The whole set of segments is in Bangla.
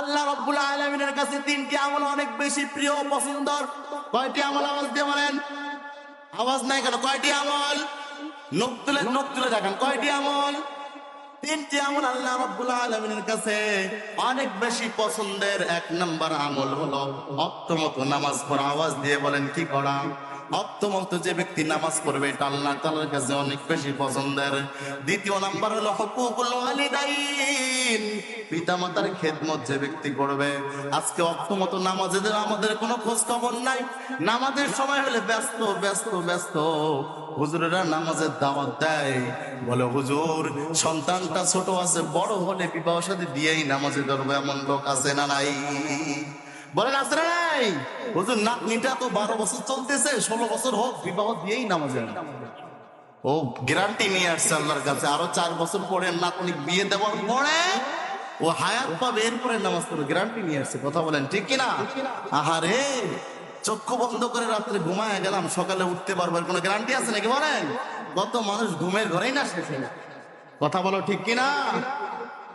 আল্লাহ রব্বুল আলমিনের কাছে তিনটি আমল অনেক বেশি প্রিয় পছন্দর। কয়টি আমল আওয়াজ দিয়ে বলেন? আওয়াজ নাই কেন? কয়টি আমল? নখ তুলে নখ তুলে দেখেন, কয়টি আমল? তিনটি আমল আল্লাহ রব্বুল আলমিনের কাছে অনেক বেশি পছন্দের। এক নম্বর আমল হলো অক্তমত নামাজ পড়া। আওয়াজ দিয়ে বলেন, কি করা অক্তমত যে ব্যক্তি নামাজ পড়বে, এটা আল্লাহ তাআলার কাছে অনেক বেশি পছন্দের। দ্বিতীয় নাম্বার হলো হুকুকুল ওয়ালিদাইন। পিতামাতার খেদমত যে ব্যক্তি করবে, আজকে অক্তমত নামাজেদের আমাদের কোনো খোঁজ খবর নাই। নামাজের সময় হলে ব্যস্ত ব্যস্ত ব্যস্ত। হুজুরেরা নামাজের দাওয়াত দেয়। বলে, হুজুর, সন্তানটা ছোট আছে, বড় হলে বিবাহ সাথে দিয়েই নামাজে ধরবে, এমন লোক আছে না নাই? বলেন আছে না নাই হুজুর, নাতনিটা তো বারো বছর চলতেছে, ষোলো বছর হোক, বিবাহ দিয়েই নামাজে ও গ্যারান্টি নিয়ে আসছে আল্লাহর কাছে, আরও চার বছর পরে নাতনি বিয়ে দেওয়ার পরে ও হায়াত পাবে, এরপরে নামাজ পড়বে গ্যারান্টি নিয়ে আসছে, কথা বলেন, ঠিক কিনা? আহারে, চক্ষু বন্ধ করে রাত্রে ঘুমায় গেলাম, সকালে উঠতে পারব এর কোনো গ্যারান্টি আছে নাকি বলেন? কত মানুষ ঘুমের ঘরেই না শেষ। কথা বলো, ঠিক কিনা?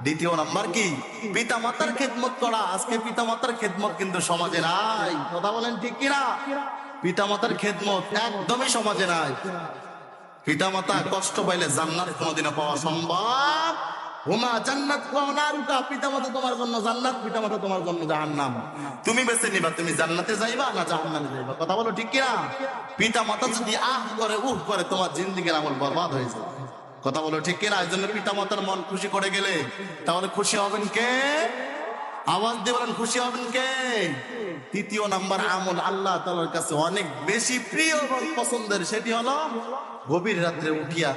দ্বিতীয় নাম্বার কি? পিতা মাতার খেদমত করা। আজকে পিতা মাতার খেদমত কিন্তু সমাজে নাই। কথা বলেন ঠিক কিনা? পিতা মাতার খেদমত একদমই সমাজে নাই। পিতা মাতা কষ্ট পাইলে জান্নাত কোনোদিনও পাওয়া সম্ভব। হুমা জান্নাত নারুকা পিতা মাতা তোমার জন্য জান্নাত পিতা মাতা তোমার জন্য জাহান্নাম। তুমি বেছে নিবা, তুমি জান্নাতে যাইবা না জাহান্নামে যাইবা? কথা বলো ঠিক কিনা? পিতা মাতা যদি আহ করে, উহ করে, তোমার জিন্দিগির আমল বরবাদ হয়ে যাবে কথা বলো, ঠিক কিনা? এই জন্য পিতা মাতার মন খুশি করে গেলে। তাহলে খুশি হবেন কে? আওয়াজ দিয়ে বলেন, খুশি হবেন কে? তৃতীয় নাম্বার আমল আল্লাহ তালার কাছে অনেক বেশি প্রিয় এবং পছন্দের, সেটি হলো গভীর রাত্রে উঠিয়া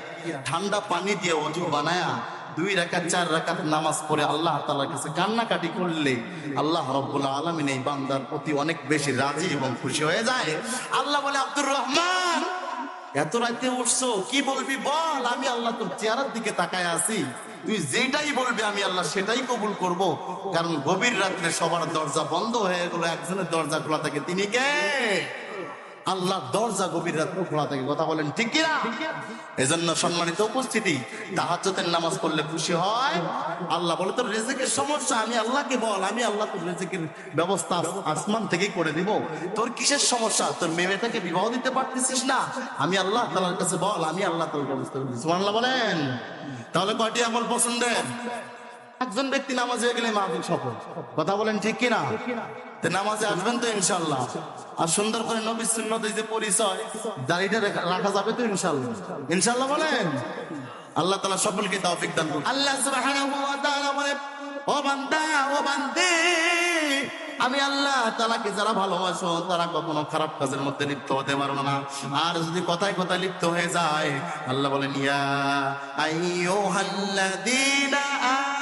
ঠান্ডা পানি দিয়ে অজু বানায়া দুই রাকাত, চার রাকাত নামাজ পড়ে আল্লাহ তাআলার কাছে কান্নাকাটি করলে আল্লাহ রব্বুল আলামিন এই বান্দার প্রতি অনেক বেশি রাজি এবং খুশি হয়ে যায়। আল্লাহ বলে, আব্দুর রহমান এত রাতে উঠছো? কি বলবি বল? আমি আল্লাহ তোর চেহারার দিকে তাকায় আছি। তুই যেটাই বলবি আমি আল্লাহ সেটাই কবুল করব। কারণ গভীর রাত্রে সবার দরজা বন্ধ হয়ে গেল, একজনের দরজা খোলা থাকে। তিনি কে? আল্লাহ দরজা গভীর রাত্রে খোলা থাকে, কথা বলেন ঠিক কিনা? এজন্য সম্মানিত উপস্থিতি, তাহাজ্জুদের নামাজ পড়লে খুশি হয়। আল্লাহ বলে, তোর রেজেকের সমস্যা, আমি আল্লাহকে বল, আমি আল্লাহ তোর রেজেকের ব্যবস্থা আসমান থেকেই করে দিব। তোর কিসের সমস্যা? তোর মেয়ে মেয়েটাকে বিবাহ দিতে পারতেছিস না? আমি আল্লাহ তাআলার কাছে বল, আমি আল্লাহ তোর ব্যবস্থা করে দিচ্ছি সুবহানাল্লাহ বলেন। তাহলে কয়টি আমল পছন্দের? একজন ব্যক্তি নামাজে গেলে মাহফিল সফল। কথা বলেন ঠিক কিনা? নামাজে আসবেন তো ইনশাল্লাহ আর সুন্দর করে নবীর সুন্নত যে পরিচয়, দাড়িটা রাখা যাবে তো ইনশাল্লাহ ইনশাল্লাহ বলেন? আল্লাহ তালা সকলকে তৌফিক দান আল্লাহ বলে, ও বান্দা, ও বান্দে, আমি আল্লাহ তালাকে যারা ভালোবাসো, তারা কখনো খারাপ কাজের মধ্যে লিপ্ত হতে পারব না। আর যদি কথায় কথায় লিপ্ত হয়ে যায়, আল্লাহ বলেন, ইয়া আইয়ুহাল্লাযীনা আমানু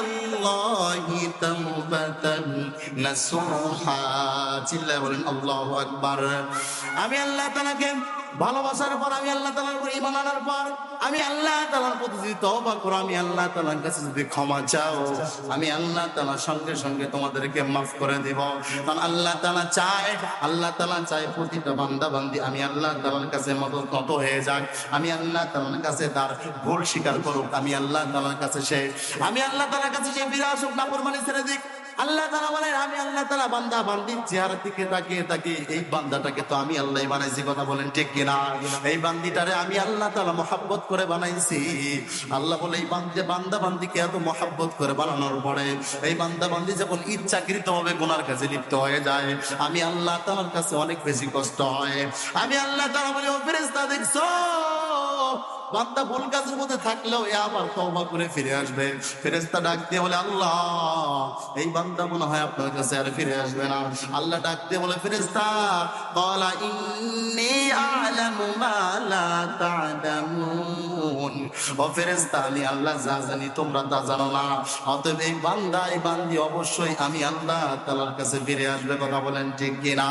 ইলাল্লাহি তাওবাতান নাসুহা চিল্লায় বলেন আল্লাহু আকবার। আমি আল্লাহ তাআলাকে ভালোবাসার পর আমি আল্লাহ তাআলার উপর ঈমান আনার পর আমি আল্লাহ তাআলার প্রতি যদি তওবা করো, আমি আল্লাহ তাআলার কাছে যদি ক্ষমা চাও, আমি আল্লাহ তাআলার সঙ্গে সঙ্গে তোমাদেরকে মাফ করে দেব। কারণ আল্লাহ তাআলা চায়, আল্লাহ তাআলা চায় প্রতিটা বান্দা বান্দি আমি আল্লাহ তাআলার কাছে মত নত হয়ে যাক। আমি আল্লাহ তালার কাছে তার ভুল স্বীকার করুক, আমি আল্লাহ তালার কাছে সে আমি আল্লাহ তালার কাছে সে ফিরে আসুক না প্রমাণে ছেড়ে দিক। আল্লাহ তাআলা বলেন, আমি আল্লাহ তাআলা বান্দা, বান্দির চেহারা দিকে তাকিয়ে তাকিয়ে এই বান্দাটাকে তো আমি আল্লাহ বানাইছি, কথা বলেন ঠিক কিনা এই বান্দিটারে আমি আল্লাহ তাআলা মহাব্বত করে বানাইছি। আল্লাহ বলে, এই বান্দে, বান্দা বান্দিকে এত মহাব্বত করে বানানোর পরে, এই বান্দা বান্দি যখন ইচ্ছাকৃত ভাবে গুনার কাছে লিপ্ত হয়ে যায়, আমি আল্লাহ তাআলার কাছে অনেক বেশি কষ্ট হয়। আমি আল্লাহ তাআলা বলে, ও ফেরেশতা, দেখছ? বান্দা ভুল কাজের মধ্যে থাকলেও এ আবার তওবা করে ফিরে আসবে। ফেরেশতা ডাক দিয়ে বলে, আল্লাহ, এই বান্দা মনে হয় আপনার কাছে আর ফিরে আসবে না। আল্লাহ ডাক দিয়ে বলে, ফেরেশতা, ক্বালা ইন্নী আ'লামু মা লা তা'লামুন। ও ফেরেশতা, আমি আল্লাহ যা জানি তোমরা তা জানো না। অতএব এই বান্দা, এই বান্দি অবশ্যই আমি আল্লাহ তাআলার কাছে ফিরে আসবে। কথা বলেন ঠিক কিনা?